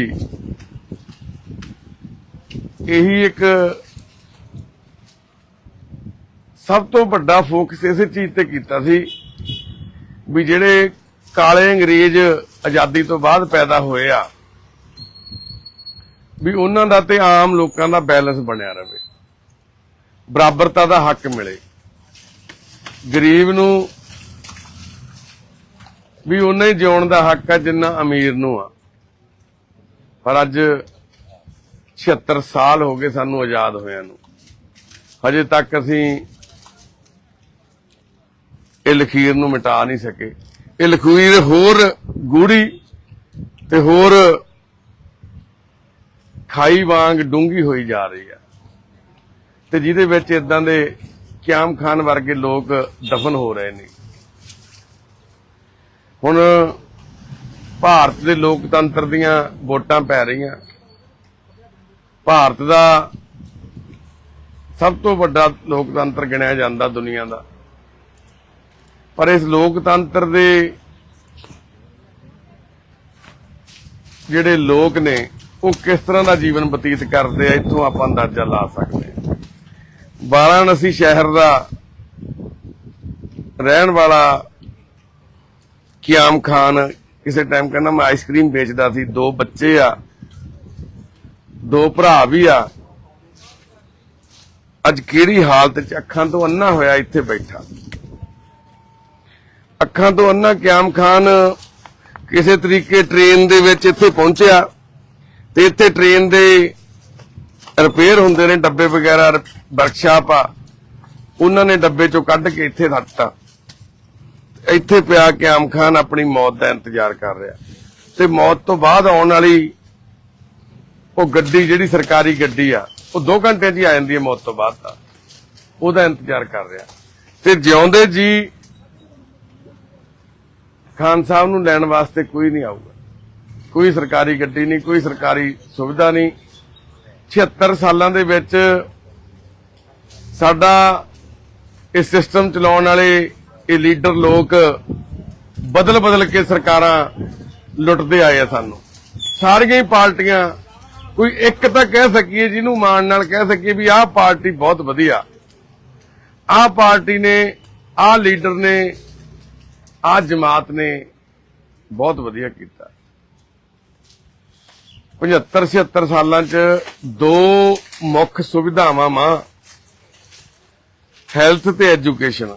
ਇਹੀ ਇੱਕ ਸਭ ਤੋਂ ਵੱਡਾ ਫੋਕਸ ਇਸੇ ਚੀਜ਼ ਤੇ ਕੀਤਾ ਸੀ ਵੀ ਜਿਹੜੇ ਕਾਲੇ ਅੰਗਰੇਜ਼ ਆਜ਼ਾਦੀ ਤੋਂ ਬਾਅਦ ਪੈਦਾ ਹੋਏ ਆ, ਵੀ ਉਹਨਾਂ ਦਾ ਤੇ ਆਮ ਲੋਕਾਂ ਦਾ ਬੈਲੈਂਸ ਬਣਿਆ ਰਹੇ। ਬਰਾਬਰਤਾ ਦਾ ਹੱਕ ਮਿਲੇ। ਗਰੀਬ ਨੂੰ ਵੀ ਉਹਨਾਂ ਹੀ ਜਿਉਣ ਦਾ ਹੱਕ ਆ, ਜਿੰਨਾ ਅਮੀਰ ਨੂੰ ਆ। ਪਰ ਅੱਜ 76 ਸਾਲ ਹੋ ਗਏ ਸਾਨੂੰ ਆਜ਼ਾਦ ਹੋਇਆਂ ਨੂੰ। ਹਜੇ ਤੱਕ ਅਸੀਂ ਇਹ ਲਖੀਰ ਨੂੰ ਮਿਟਾ ਨਹੀਂ ਸਕੇ। ਇਹ ਲਖੀਰ ਹੋਰ ਗੂੜੀ ਤੇ ਹੋਰ ਖਾਈ ਵਾਂਗ ਡੂੰਗੀ ਹੋਈ ਜਾ ਰਹੀ ਆ ਤੇ ਜਿਹਦੇ ਵਿੱਚ ਇਦਾਂ ਦੇ ਕਿਆਮ ਖਾਨ ਵਰਗੇ ਲੋਕ ਦਫਨ ਹੋ ਰਹੇ ਨੇ। ਹੁਣ ਭਾਰਤ ਦੇ ਲੋਕਤੰਤਰ ਦੀਆਂ ਵੋਟਾਂ ਪੈ ਰਹੀਆਂ। ਭਾਰਤ ਦਾ ਸਭ ਤੋਂ ਵੱਡਾ ਲੋਕਤੰਤਰ ਗਿਣਿਆ ਜਾਂਦਾ ਦੁਨੀਆ ਦਾ। ਪਰ ਇਸ ਲੋਕਤੰਤਰ ਦੇ ਜਿਹੜੇ ਲੋਕ ਨੇ, ਉਹ ਕਿਸ ਤਰ੍ਹਾਂ ਦਾ ਜੀਵਨ ਬਤੀਤ ਕਰਦੇ ਆ, ਇੱਥੋਂ ਆਪਾਂ ਅੰਦਾਜ਼ਾ ਲਾ ਸਕਦੇ ਹਾਂ। ਵਾਰਾਣਸੀ ਸ਼ਹਿਰ ਦਾ ਰਹਿਣ ਵਾਲਾ ਕਿਆਮ ਖਾਨ ਕਿਸੇ ਟਾਈਮ ਕਹਿੰਦਾ, ਮੈਂ ਆਈਸਕ੍ਰੀਮ ਵੇਚਦਾ ਸੀ, ਦੋ ਬੱਚੇ ਆ, ਦੋ ਭਰਾ ਵੀ ਆ। ਅੱਜ ਕਿਹੜੀ ਹਾਲਤ 'ਚ ਅੱਖਾਂ ਤੋਂ ਅੰਨਾ ਹੋਇਆ ਇੱਥੇ ਬੈਠਾ? ਅੱਖਾਂ ਤੋਂ ਅੰਨਾ ਕਿਆਮ ਖਾਨ ਕਿਸੇ ਤਰੀਕੇ ਟ੍ਰੇਨ ਦੇ ਵਿੱਚ ਇੱਥੇ ਪਹੁੰਚਿਆ ਤੇ ਇੱਥੇ ਟ੍ਰੇਨ ਦੇ ਰਿਪੇਅਰ ਹੁੰਦੇ ਨੇ, ਡੱਬੇ ਵਗੈਰਾ ਵਰਕਸ਼ਾਪ ਆ। ਉਹਨਾਂ ਨੇ ਡੱਬੇ ਚੋਂ ਕੱਢ ਕੇ ਇੱਥੇ ਰੱਖਤਾ। ਇੱਥੇ ਪਿਆ ਕਿਆਮ ਖਾਨ ਆਪਣੀ ਮੌਤ ਦਾ ਇੰਤਜ਼ਾਰ ਕਰ ਰਿਹਾ। ਤੇ ਮੌਤ ਤੋਂ ਬਾਅਦ ਆਉਣ ਵਾਲੀ ਉਹ ਗੱਡੀ, ਜਿਹੜੀ ਸਰਕਾਰੀ ਗੱਡੀ ਆ, ਉਹ 2 ਘੰਟੇ ਦੀ ਆ ਜਾਂਦੀ ਹੈ ਮੌਤ ਤੋਂ ਬਾਅਦ ਤਾਂ। ਉਹਦਾ ਇੰਤਜ਼ਾਰ ਕਰ ਰਿਹਾ। ਤੇ ਜਿਉਂਦੇ ਜੀ ਖਾਨ ਸਾਹਿਬ ਨੂੰ ਲੈਣ ਵਾਸਤੇ ਕੋਈ ਨਹੀਂ ਆਊਗਾ। ਕੋਈ ਸਰਕਾਰੀ ਗੱਡੀ ਨਹੀਂ, ਕੋਈ ਸਰਕਾਰੀ ਸੁਵਿਧਾ ਨਹੀਂ। 76 ਸਾਲਾਂ ਦੇ ਵਿੱਚ ਸਾਡਾ ਇਹ ਸਿਸਟਮ ਚਲਾਉਣ ਵਾਲੇ ਇਹ ਲੀਡਰ ਲੋਕ ਬਦਲ ਬਦਲ ਕੇ ਸਰਕਾਰਾਂ ਲੁੱਟਦੇ ਆਏ ਆ ਸਾਨੂੰ। ਸਾਰੀਆਂ ਹੀ ਪਾਰਟੀਆਂ, ਕੋਈ ਇੱਕ ਤਾਂ ਕਹਿ ਸਕੀਏ ਜਿਹਨੂੰ ਮਾਣ ਨਾਲ ਕਹਿ ਸਕੀਏ ਵੀ ਆਹ ਪਾਰਟੀ ਬਹੁਤ ਵਧੀਆ। ਆਹ ਪਾਰਟੀ ਨੇ, ਆਹ ਲੀਡਰ ਨੇ ਆਹ ਜਮਾਤ ਨੇ ਬਹੁਤ ਵਧੀਆ ਕੀਤਾ 75 76 ਸਾਲਾਂ ਚ ਦੋ ਮੁੱਖ ਸੁਵਿਧਾਵਾਂ ਮਾਂ ਹੈਲਥ ਤੇ ਐਜੂਕੇਸ਼ਨ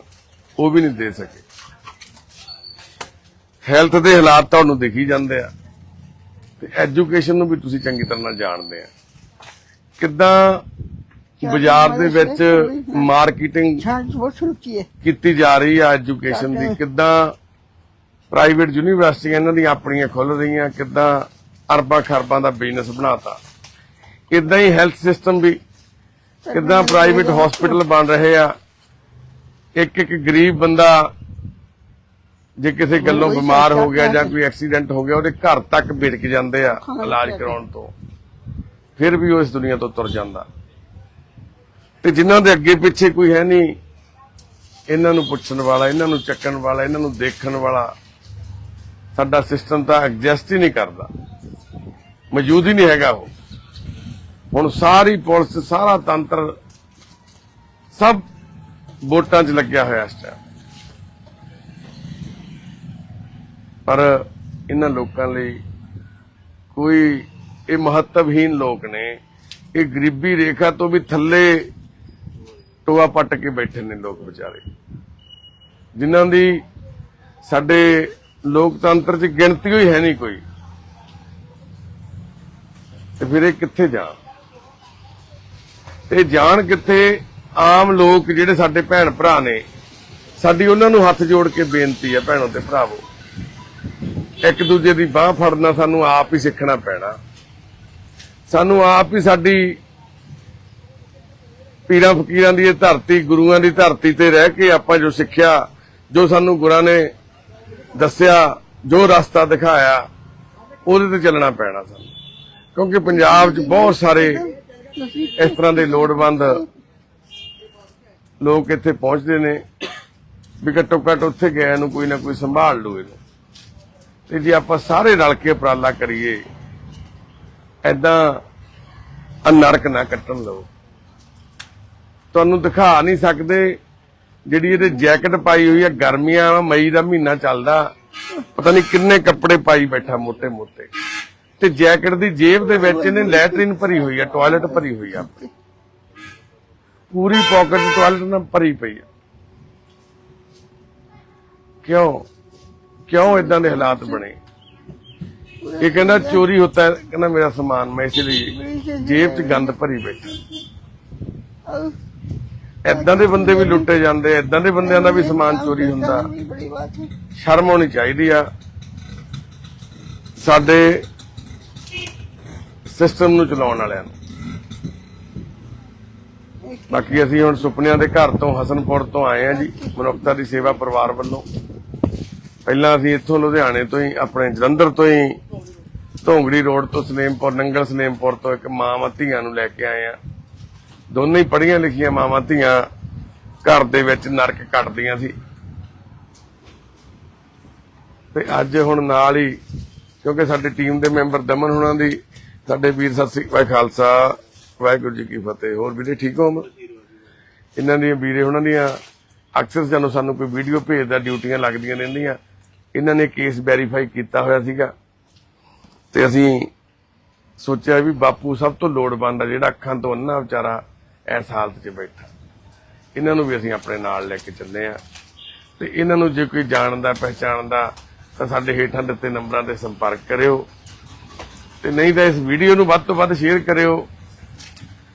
ਉਹ ਵੀ ਨਹੀਂ ਦੇ ਸਕੇ ਹੈਲਥ ਦੇ ਹਾਲਾਤ ਤੁਹਾਨੂੰ ਦਿਖੀ ਜਾਂਦੇ ਆ ਤੇ ਐਜੂਕੇਸ਼ਨ ਨੂੰ ਵੀ ਤੁਸੀਂ ਚੰਗੀ ਤਰ੍ਹਾਂ ਨਾਲ ਜਾਣਦੇ ਆ ਕਿੱਦਾਂ ਬਾਜ਼ਾਰ ਦੇ ਵਿੱਚ ਮਾਰਕੀਟਿੰਗ ਕੀਤੀ ਜਾ ਰਹੀ ਆ ਐਜੂਕੇਸ਼ਨ ਦੀ। ਕਿੱਦਾਂ ਪ੍ਰਾਈਵੇਟ ਯੂਨੀਵਰਸਿਟੀਆਂ ਇਹਨਾਂ ਦੀਆਂ ਆਪਣੀਆਂ ਖੁੱਲ ਰਹੀਆਂ ਕਿਦਾਂ ਅਰਬਾਂ ਖਰਬਾਂ ਦਾ ਬਿਜ਼ਨਸ ਬਣਾਤਾ। ਇਦਾਂ ਹੀ ਹੈਲਥ ਸਿਸਟਮ ਵੀ ਕਿੱਦਾਂ ਪ੍ਰਾਈਵੇਟ ਹਸਪੀਟਲ ਬਣ ਰਹੇ ਆ। ਇੱਕ ਇੱਕ ਗਰੀਬ ਬੰਦਾ ਜੇ ਕਿਸੇ ਗੱਲੋਂ ਬਿਮਾਰ ਹੋ ਗਿਆ ਜਾਂ ਕੋਈ ਐਕਸੀਡੈਂਟ ਹੋ ਗਿਆ ਉਹਦੇ ਘਰ ਤੱਕ ਭਿੜਕ ਜਾਂਦੇ ਆ ਇਲਾਜ ਕਰਾਉਣ ਤੋਂ। ਫਿਰ ਵੀ ਉਹ ਇਸ ਦੁਨੀਆ ਤੋਂ ਤੁਰ ਜਾਂਦਾ। ਤੇ ਜਿਨ੍ਹਾਂ ਦੇ ਅੱਗੇ ਪਿੱਛੇ ਕੋਈ ਹੈ ਨਹੀਂ, ਇਹਨਾਂ ਨੂੰ ਪੁੱਛਣ ਵਾਲਾ, ਇਹਨਾਂ ਨੂੰ ਚੱਕਣ ਵਾਲਾ, ਇਹਨਾਂ ਨੂੰ ਦੇਖਣ ਵਾਲਾ, ਸਾਡਾ ਸਿਸਟਮ ਤਾਂ ਐਗਜ਼ਿਸਟ ਹੀ ਨਹੀਂ ਕਰਦਾ। ਮੌਜੂਦ ਹੀ ਨਹੀਂ ਹੈਗਾ ਉਹ। ਹੁਣ ਸਾਰੀ ਪੁਲਿਸ, ਸਾਰਾ ਤੰਤਰ ਸਭ ਵੋਟਾਂ 'ਚ ਲੱਗਿਆ ਹੋਇਆ ਇਸ ਟਾਈਮ ਪਰ ਇਹਨਾਂ ਲੋਕਾਂ ਲਈ ਕੋਈ ਇਹ ਮਹੱਤਵਹੀਨ ਲੋਕ ਨੇ, ਇਹ ਗਰੀਬੀ ਰੇਖਾ ਤੋਂ ਵੀ ਥੱਲੇ ਟੋਆ ਪੱਟ ਕੇ ਬੈਠੇ ਨੇ ਲੋਕ ਵਿਚਾਰੇ। ਜਿਨ੍ਹਾਂ ਦੀ ਸਾਡੇ ਲੋਕਤੰਤਰ 'ਚ ਗਿਣਤੀ ਹੋਈ ਹੈ ਨਹੀਂ ਕੋਈ। ਤੇ ਫਿਰ ਇਹ ਕਿੱਥੇ ਜਾਣ? ਤੇ ਜਾਣ ਕਿੱਥੇ? ਆਮ ਲੋਕ ਜਿਹੜੇ ਸਾਡੇ ਭੈਣ ਭਰਾ ਨੇ, ਸਾਡੀ ਉਹਨਾਂ ਨੂੰ ਹੱਥ ਜੋੜ ਕੇ ਬੇਨਤੀ ਹੈ ਭੈਣੋ ਤੇ ਭਰਾਵੋ। ਇੱਕ ਦੂਜੇ ਦੀ ਬਾਹ ਫੜਨਾ ਸਾਨੂੰ ਆਪ ਹੀ ਸਿੱਖਣਾ ਪੈਣਾ। ਸਾਨੂੰ ਆਪ ਹੀ ਸਾਡੀ ਪੀਰਾਂ ਫਕੀਰਾਂ ਦੀ ਇਹ ਧਰਤੀ, ਗੁਰੂਆਂ ਦੀ ਧਰਤੀ ਤੇ ਰਹਿ ਕੇ ਆਪਾਂ ਜੋ ਸਿੱਖਿਆ, ਜੋ ਸਾਨੂੰ ਗੁਰਾਂ ਨੇ ਦੱਸਿਆ, ਜੋ ਰਸਤਾ ਦਿਖਾਇਆ, ਉਹਦੇ ਤੇ ਚੱਲਣਾ ਪੈਣਾ ਸਾਨੂੰ। ਕਿਉਂਕਿ ਪੰਜਾਬ 'ਚ ਬਹੁਤ ਸਾਰੇ ਇਸ ਤਰ੍ਹਾਂ ਦੇ ਲੋੜਵੰਦ ਲੋਕ ਇੱਥੇ ਪਹੁੰਚਦੇ ਨੇ ਵੀ ਘੱਟੋ ਘੱਟ ਉੱਥੇ ਗਏ ਨੂੰ ਕੋਈ ਨਾ ਕੋਈ ਸੰਭਾਲ ਲੂ ਇਹਨੂੰ। ਤੇ ਜੇ ਆਪਾਂ ਸਾਰੇ ਰਲ ਕੇ ਉਪਰਾਲਾ ਕਰੀਏ ਐਦਾਂ ਨਰਕ ਨਾ ਕੱਟਣ ਲਓ ਤੁਹਾਨੂੰ ਦਿਖਾ ਨਹੀਂ ਸਕਦੇ ਜਿਹੜੀ ਇਹਦੇ ਜੈਕਟ ਪਾਈ ਹੋਈ ਹੈ, ਗਰਮੀਆਂ ਮਈ ਦਾ ਮਹੀਨਾ ਚੱਲਦਾ। ਪਤਾ ਨਹੀਂ ਕਿੰਨੇ ਕੱਪੜੇ ਪਾਈ ਬੈਠਾ ਮੋਟੇ ਮੋਟੇ ਤੇ ਜੈਕਟ ਦੀ ਜੇਬ ਦੇ ਵਿੱਚ ਇਹਨੇ ਲੈਟਰਿਨ ਭਰੀ ਹੋਈ ਹੈ, ਟਾਇਲਟ ਭਰੀ ਹੋਈ ਆ ਪੂਰੀ ਪਾਕਟ ਟਾਇਲਟ ਨਾਲ ਭਰੀ ਪਈ ਹੈ। ਕਿਉਂ? ਕਿਉਂ ਇਦਾਂ ਦੇ ਹਾਲਾਤ ਬਣੇ? ਇਹ ਕਹਿੰਦਾ ਚੋਰੀ ਹੁੰਦਾ ਕਹਿੰਦਾ ਮੇਰਾ ਸਮਾਨ ਮੈਂ ਇਸ ਲਈ ਜੇਬ 'ਚ ਗੰਦ ਭਰੀ ਬੈਠਾ। ਐਦਾਂ ਦੇ ਬੰਦੇ ਵੀ ਲੁੱਟੇ ਜਾਂਦੇ ਐਦਾਂ ਦੇ ਬੰਦਿਆਂ ਦਾ ਵੀ ਸਮਾਨ ਚੋਰੀ ਹੁੰਦਾ। ਸ਼ਰਮ ਹੋਣੀ ਚਾਹੀਦੀ ਆ। ਸਾਡੇ ਸਿਸਟਮ ਨੂੰ ਚਲਾਉਣ ਵਾਲਿਆਂ ਨੂੰ। ਬਾਕੀ ਅਸੀਂ ਹੁਣ ਸੁਪਨਿਆਂ ਦੇ ਘਰ ਤੋਂ ਹਸਨਪੁਰ ਤੋਂ ਆਏ ਆ ਜੀ, ਮਨੁੱਖਤਾ ਦੀ ਸੇਵਾ ਪਰਿਵਾਰ ਵੱਲੋਂ। ਪਹਿਲਾਂ ਅਸੀਂ ਇੱਥੋਂ ਲੁਧਿਆਣੇ ਤੋਂ ਹੀ, ਆਪਣੇ ਜਲੰਧਰ ਤੋਂ ਹੀ ਢੋਂਗੜੀ ਰੋਡ ਤੋਂ ਸਨੇਮਪੁਰ ਨੰਗਲ ਸਨੇਮਪੁਰ ਤੋਂ ਇੱਕ ਮਾਂ ਮਤੀਆਂ ਨੂੰ ਲੈ ਕੇ ਆਏ ਆ। ਦੋਨੇ ਹੀ ਪੜ੍ਹੀਆਂ ਲਿਖੀਆਂ ਮਾਵਾਂ ਧੀਆਂ ਘਰ ਦੇ ਵਿੱਚ ਨਰਕ ਕੱਟਦੀਆਂ ਸੀ। ਤੇ ਅੱਜ ਹੁਣ ਨਾਲ ਹੀ, ਕਿਉਂਕਿ ਸਾਡੀ ਟੀਮ ਦੇ ਮੈਂਬਰ ਦਮਨ ਹੁਣਾਂ ਦੀ, ਸਾਡੇ ਵੀਰ ਸਤਿ ਸ੍ਰੀ ਅਕਾਲ ਖਾਲਸਾ, ਵਾਹਿਗੁਰੂ ਜੀ ਕੀ ਫਤਿਹ। ਹੋਰ ਵੀਰੇ ਠੀਕ ਹੋ? ਇਹਨਾਂ ਦੀਆਂ ਵੀਰੇ ਉਹਨਾਂ ਦੀਆਂ ਅਕਸਰ ਜਦੋਂ ਸਾਨੂੰ ਕੋਈ ਵੀਡੀਓ ਭੇਜਦਾ, ਡਿਊਟੀਆਂ ਲੱਗਦੀਆਂ ਰਹਿੰਦੀਆਂ, ਇਹਨਾਂ ਨੇ ਕੇਸ ਵੈਰੀਫਾਈ ਕੀਤਾ ਹੋਇਆ ਸੀਗਾ। ਤੇ ਅਸੀਂ ਸੋਚਿਆ ਵੀ ਬਾਪੂ ਸਭ ਤੋਂ ਲੋੜਵੰਦ ਆ, ਜਿਹੜਾ ਅੱਖਾਂ ਤੋਂ ਅੰਨਾ ਵਿਚਾਰਾ ਇਸ ਹਾਲਤ 'ਚ ਬੈਠਾ ਇਹਨਾਂ ਨੂੰ ਵੀ ਅਸੀਂ ਆਪਣੇ ਨਾਲ ਲੈ ਕੇ ਚੱਲੇ ਆ ਤੇ ਇਹਨਾਂ ਨੂੰ ਜੇ ਕੋਈ ਜਾਣਦਾ ਪਹਿਚਾਣਦਾ ਤਾਂ ਸਾਡੇ ਹੇਠਾਂ ਦਿੱਤੇ ਨੰਬਰਾਂ ਤੇ ਸੰਪਰਕ ਕਰਿਓ ਤੇ ਨਹੀਂ ਤਾਂ ਇਸ ਵੀਡੀਓ ਨੂੰ ਵੱਧ ਤੋਂ ਵੱਧ ਸ਼ੇਅਰ ਕਰਿਓ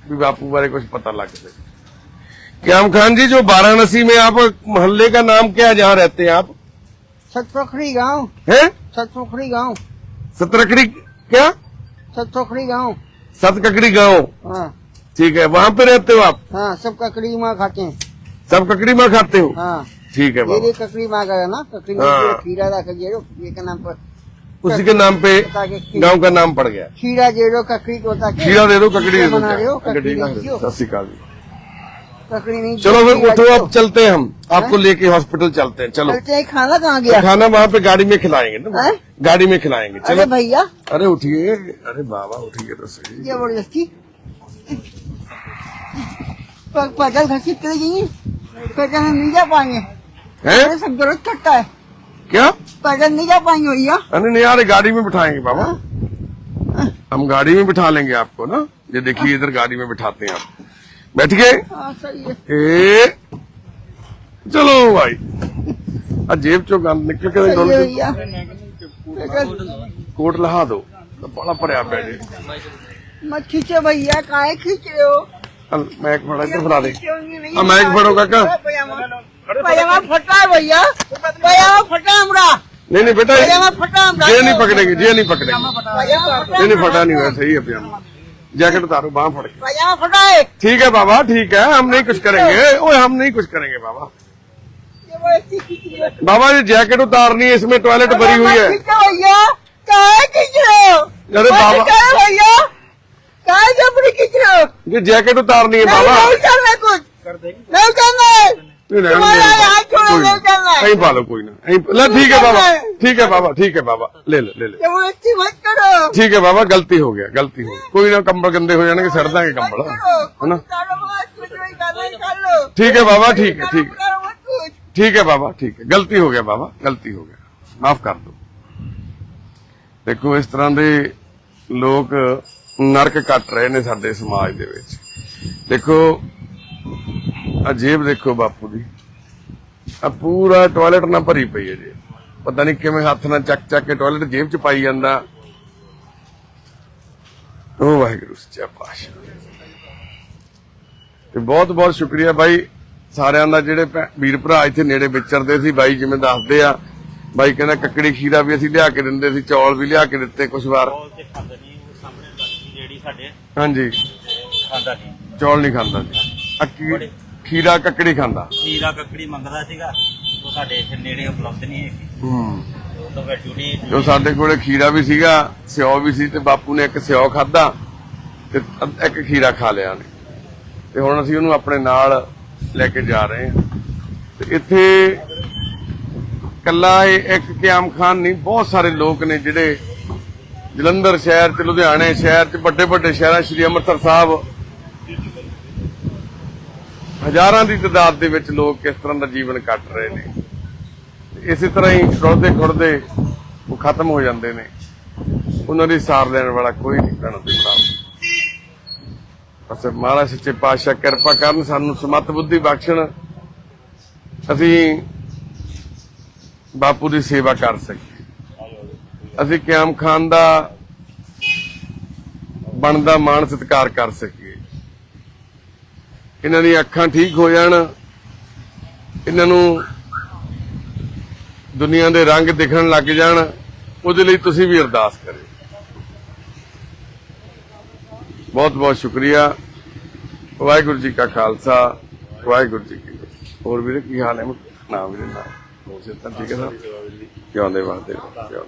ਵੀ ਬਾਪੂ ਬਾਰੇ कुछ पता लग सके क्याम खान जी जो वाराणसी में आप मोहल्ले का नाम क्या है जहाँ रहते हैं आप सतपोखरी गांव हैं सतपोखरी गांव सतरकड़ी क्या सतपोखरी गांव सतककड़ी गांव हाँ ठीक है वहाँ पे रहते हो आप? हाँ सब ककड़ी माँ खाते हैं। सब ककड़ी में खाते हो? हाँ। ठीक है ये ककड़ी माँ का ना? ककड़ी हाँ। माँ खीरा रखा का नाम पर उसी के नाम पे गाँव का नाम पड़ गया। खीरा जेरो ककड़ी को ताकि खीरा दे दो ककड़ी दे दो। बना रहे हो? ककड़ी ककड़ी नहीं दो ककड़ी चलो फिर उठो दो। अब चलते हैं हम। आपको लेके हॉस्पिटल चलते हैं चलो। चलते हैं, खाना कहाँ गया? खाना वहाँ पे गाड़ी में खिलाएँगे ना। हैं? गाड़ी में खिलाएँगे चलो। भैया। अरे उठिए अरे बाबा उठिए तो सही। ज़बरदस्ती पैदल घसीट कर जाइए पैदल हम नहीं जा पाएँगे। सब ज़रूरत करता है। क्या? पैदल नहीं जा पाएँगे भैया। अरे नहीं यार गाड़ी में बिठाएँगे बाबा। हम गाड़ी में बिठा लेंगे आपको ना। ये देखिए इधर गाड़ी में बिठाते हैं आप। बैठ गए हाँ सही है। ए चलो भाई। जेब चो गंद निकल के कोट लहा दो। तो बड़ा पड़े बैठे। मत खींचो भैया काहे खींच रहे हो? चल मैं एक बड़ा इधर फड़ा दे। नहीं। हाँ, माइक फड़ो काका। पजामा। फटा है भैया। पजामा फटा हमरा। नहीं नहीं बेटा पजामा फटा हमरा। ये नहीं पकड़ेंगे ये नहीं पकड़ेंगे। पजामा नहीं फटा नहीं हुआ सही है पजामा। जैकेट उतारो बाहर फड़ के पजामा फटा है। ठीक है बाबा ठीक है हम नहीं कुछ करेंगे। ओए हम नहीं कुछ करेंगे बाबा। बाबा ये जैकेट उतारनी है इसमें टॉयलेट भरी हुई है। अरे बाबा। ये जैकेट उतारनी है नहीं बाबा नहीं करना कुछ नहीं करना है नहीं, नहीं, तुम्हारा नहीं, हाथ छोड़ो कोई नहीं नहीं। करना है कहीं पालो कोई ना कहीं ला ठीक है बाबा ठीक है बाबा ठीक है बाबा ले ले ले ले जबरदस्ती मत करो ठीक है बाबा गलती हो गया गलती हो गई कोई ना कंबल गंदे हो जाने के सड़ देंगे मत कंबल करो है ना उतारो मत, कुछ नहीं करना है, कर लो ठीक है बाबा ठीक है ठीक है उतारो मत कुछ ठीक है बाबा ठीक है गलती हो गया बाबा गलती हो गया माफ कर दो ਦੇਖੋ ਇਸ ਤਰ੍ਹਾਂ ਦੇ ਲੋਕ ਨਰਕ ਕੱਟ ਰਹੇ ਨੇ ਸਾਡੇ ਸਮਾਜ ਦੇ ਵਿੱਚ। ਦੇਖੋ ਆ ਦੇਖੋ ਬਾਪੂ ਦੀ। ਆ ਪੂਰਾ ਟਾਇਲਟ ਨਾਲ ਭਰੀ ਪਈ ਹੈ ਜੀ ਪਤਾ ਨਹੀਂ ਕਿਵੇਂ ਹੱਥ ਨਾਲ ਚੱਕ ਚੱਕ ਕੇ ਟਾਇਲਟ ਜੇਬ 'ਚ ਪਾਈ ਜਾਂਦਾ। ਉਹ ਵਾਹਿਗੁਰੂ, ਸੱਚਾ ਪਾਤਸ਼ਾਹ। ਤੇ ਬਹੁਤ ਬਹੁਤ ਸ਼ੁਕਰੀਆ ਬਾਈ। ਸਾਰਿਆਂ ਦਾ ਜਿਹੜੇ ਵੀਰ ਭਰਾ ਇੱਥੇ ਨੇੜੇ ਵਿਚਰਦੇ ਸੀ, ਬਾਈ ਜਿਵੇਂ ਦੱਸਦੇ ਆ। ਬਾਈ ਕਹਿੰਦਾ ਕੱਕੜੀ ਖੀਰਾ ਵੀ ਅਸੀਂ ਲਿਆ ਕੇ ਦਿੰਦੇ ਸੀ, ਚੌਲ ਵੀ ਲਿਆ ਕੇ ਦਿੱਤੇ ਕੁਝ ਵਾਰ ਉਹ ਤੇ ਖਾਂਦਾ ਨਹੀਂ ਉਹ ਸਾਹਮਣੇ ਬਾਕੀ ਜਿਹੜੀ ਸਾਡੇ? ਹਾਂਜੀ। ਖਾਂਦਾ ਨਹੀਂ। ਚੌਲ ਨਹੀਂ ਖਾਂਦਾ ਸੀ ਅੱਕੀ ਖੀਰਾ ਕੱਕੜੀ ਖਾਂਦਾ। ਖੀਰਾ ਕੱਕੜੀ ਮੰਗਦਾ ਸੀਗਾ। ਉਹ ਸਾਡੇ ਇੱਥੇ ਨੇੜੇ ਉਪਲਬਧ ਨਹੀਂ ਹੈਗੀ। ਹੂੰ। ਉਹ ਤਾਂ ਫਿਰ ਡਿਊਟੀ ਜੋ ਸਾਡੇ ਕੋਲੇ ਖੀਰਾ ਵੀ ਸੀਗਾ ਸਿਓ ਵੀ ਸੀ ਤੇ ਬਾਪੂ ਨੇ ਇੱਕ ਸਿਓ ਖਾਦਾ ਤੇ ਇੱਕ ਖੀਰਾ ਖਾ ਲਿਆ ਨੇ ਤੇ ਹੁਣ ਅਸੀਂ ਉਹਨੂੰ ਆਪਣੇ ਨਾਲ ਲੈ ਕੇ ਜਾ ਰਹੇ ਹਾਂ। ਤੇ ਇੱਥੇ ਕੱਲਾ ਇਹ ਇੱਕ ਕਿਆਮ ਖਾਨ ਨਹੀਂ ਬਹੁਤ ਸਾਰੇ ਲੋਕ ਨੇ ਜਿਹੜੇ ਜਲੰਧਰ ਸ਼ਹਿਰ ਤੇ ਲੁਧਿਆਣੇ ਸ਼ਹਿਰ ਤੇ ਵੱਡੇ ਵੱਡੇ ਸ਼ਹਿਰਾਂ, ਸ਼੍ਰੀ ਅੰਮ੍ਰਿਤਸਰ ਸਾਹਿਬ। ਹਜ਼ਾਰਾਂ ਦੀ ਤਾਦਾਦ ਦੇ ਵਿੱਚ ਲੋਕ ਕਿਸ ਤਰ੍ਹਾਂ ਦਾ ਜੀਵਨ ਕੱਟ ਰਹੇ ਨੇ। ਇਸੇ ਤਰ੍ਹਾਂ ਹੀ ਖੁਰਦੇ ਖੁਰਦੇ ਉਹ ਖਤਮ ਹੋ ਜਾਂਦੇ ਨੇ। ਉਹਨਾਂ ਦੀ ਸਾਰ ਲੈਣ ਵਾਲਾ ਕੋਈ ਨਹੀਂ ਭੈਣਾਂ ਤੇ ਭਰਾਵੋ ਬਸ ਮਹਾਰਾਜ ਸੱਚੇ ਪਾਤਸ਼ਾਹ ਕਿਰਪਾ ਕਰਨ, ਸਾਨੂੰ ਸਮਤ ਬੁੱਧੀ ਬਖਸ਼ਣ। ਅਸੀਂ ਬਾਪੂ ਦੀ ਸੇਵਾ ਕਰ ਸਕੀਏ। ਅਸੀਂ ਕਿਆਮ ਖਾਨ ਦਾ ਬਣਦਾ ਮਾਣ ਸਤਿਕਾਰ ਕਰ ਸਕੀਏ। ਇਹਨਾਂ ਦੀਆਂ ਅੱਖਾਂ ਠੀਕ ਹੋ ਜਾਣ, ਇਹਨਾਂ ਨੂੰ ਦੁਨੀਆ ਦੇ ਰੰਗ ਦਿਖਣ ਲੱਗ ਜਾਣ, ਉਹਦੇ ਲਈ ਤੁਸੀਂ ਵੀ ਅਰਦਾਸ ਕਰਿਓ। ਬਹੁਤ ਬਹੁਤ ਸ਼ੁਕਰੀਆ। ਵਾਹਿਗੁਰੂ ਜੀ ਕਾ ਖਾਲਸਾ, ਵਾਹਿਗੁਰੂ ਜੀ ਕੀ ਹੋਰ ਵੀਰੇ ਕੀ ਹਾਲ ਹੈ? ਨਾ ਵੀਰੇ, ਨਾ। ਹੋਰ ਸਿਹਤਾਂ ਠੀਕ ਹੈ ਸਰ? ਕਿਉਂ ਦੇ ਵਾਸਤੇ ਕਿਉਂ